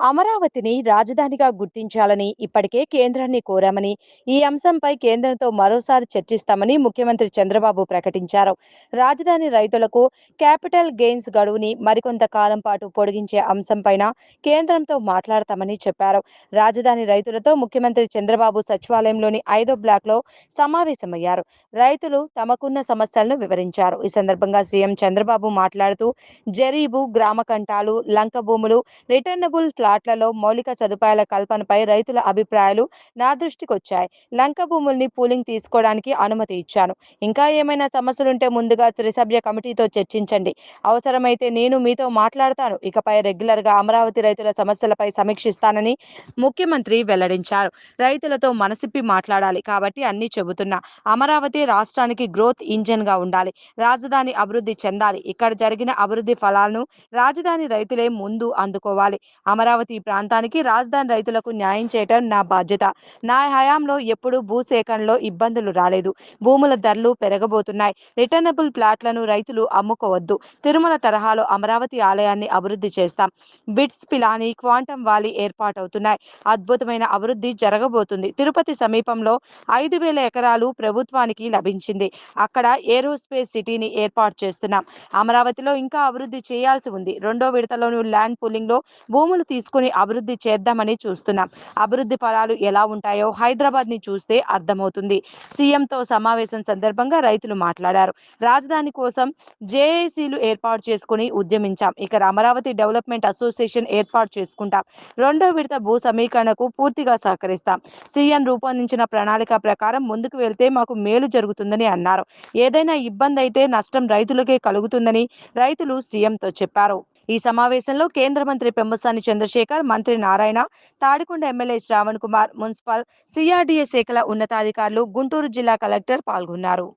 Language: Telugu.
అమరావతిని రాజధానిగా గుర్తించాలని ఇప్పటికే కేంద్రాన్ని కోరామని ఈ అంశంపై కేంద్రంతో మరోసారి చర్చిస్తామని ముఖ్యమంత్రి చంద్రబాబు ప్రకటించారు. రాజధాని రైతులకు క్యాపిటల్ గెయిన్స్ గడువుని మరికొంత కాలం పాటు పొడిగించే అంశంపైన కేంద్రంతో మాట్లాడతామని చెప్పారు. రాజధాని రైతులతో ముఖ్యమంత్రి చంద్రబాబు సచివాలయంలోని ఐదో బ్లాక్లో సమావేశమయ్యారు. రైతులు తమకున్న సమస్యలను వివరించారు. ఈ సందర్భంగా సీఎం చంద్రబాబు మాట్లాడుతూ జరీబు గ్రామ కంటాలు లంక భూములు రిటర్నబుల్ ప్లాట్లలో మౌలిక సదుపాయాల కల్పనపై రైతుల అభిప్రాయాలు నా దృష్టికి వచ్చాయి లంక భూముల్ని పూలింగ్ తీసుకోవడానికి అనుమతి ఇచ్చాను. ఇంకా ఏమైనా సమస్యలుంటే ముందుగా త్రిసభ్య కమిటీతో చర్చించండి. అవసరమైతే నేను మీతో మాట్లాడతాను. ఇకపై రెగ్యులర్గా అమరావతి రైతుల సమస్యలపై సమీక్షిస్తానని ముఖ్యమంత్రి వెల్లడించారు. రైతులతో మనసిప్పి మాట్లాడాలి కాబట్టి అన్ని చెబుతున్నా. అమరావతి రాష్ట్రానికి గ్రోత్ ఇంజన్గా ఉండాలి. రాజధాని అభివృద్ధి చెందాలి. ఇక్కడ జరిగిన అభివృద్ధి ఫలాలను రాజధాని రైతులే ముందు అందుకోవాలి. అమరావతి ప్రాంతానికి రాజధాని రైతులకు న్యాయం చేయటం నా బాధ్యత. నా హయాంలో ఎప్పుడూ భూసేకరణలో ఇబ్బందులు రాలేదు. భూముల ధరలు పెరగబోతున్నాయి. రిటర్నబుల్ ప్లాట్లను రైతులు అమ్ముకోవద్దు. తిరుమల తరహాలో అమరావతి ఆలయాన్ని అభివృద్ధి చేస్తాం. బిట్స్ పిలాని క్వాంటమ్ వాలీ ఏర్పాటవుతున్నాయి. అద్భుతమైన అభివృద్ధి జరగబోతుంది. తిరుపతి సమీపంలో ఐదు వేల ఎకరాలు ప్రభుత్వానికి లభించింది. అక్కడ ఏరోస్పేస్ సిటీని ఏర్పాటు చేస్తున్నాం. అమరావతిలో ఇంకా అభివృద్ధి చేయాల్సి ఉంది. రెండో విడతలోను ల్యాండ్ పూలింగ్లో భూములు తీసుకుని అభివృద్ధి చేద్దామని చూస్తున్నాం. అభివృద్ధి ఫలాలు ఎలా ఉంటాయో హైదరాబాద్ని చూస్తే అర్థమవుతుంది. సీఎంతో సమావేశం సందర్భంగా రైతులు మాట్లాడారు. రాజధాని కోసం జేఏసీలు ఏర్పాటు చేసుకుని ఉద్యమించాం. ఇక అమరావతి డెవలప్మెంట్ అసోసియేషన్ ఏర్పాటు చేసుకుంటాం. రెండో విడత భూ సమీకరణకు పూర్తిగా సహకరిస్తాం. సీఎం రూపొందించిన ప్రణాళిక ప్రకారం ముందుకు వెళ్తే మాకు మేలు జరుగుతుందని అన్నారు. ఏదైనా ఇబ్బంది అయితే నష్టం రైతులకే కలుగుతుందని రైతులు సీఎంతో చెప్పారు. ఈ సమావేశంలో కేంద్ర మంత్రి పెంబసాని చంద్రశేఖర్ మంత్రి Narayana Tadikonda MLA Shravan Kumar municipal CRDA శాఖల ఉన్నతాధికారులు గుంటూరు జిల్లా కలెక్టర్ పాల్గొన్నారు.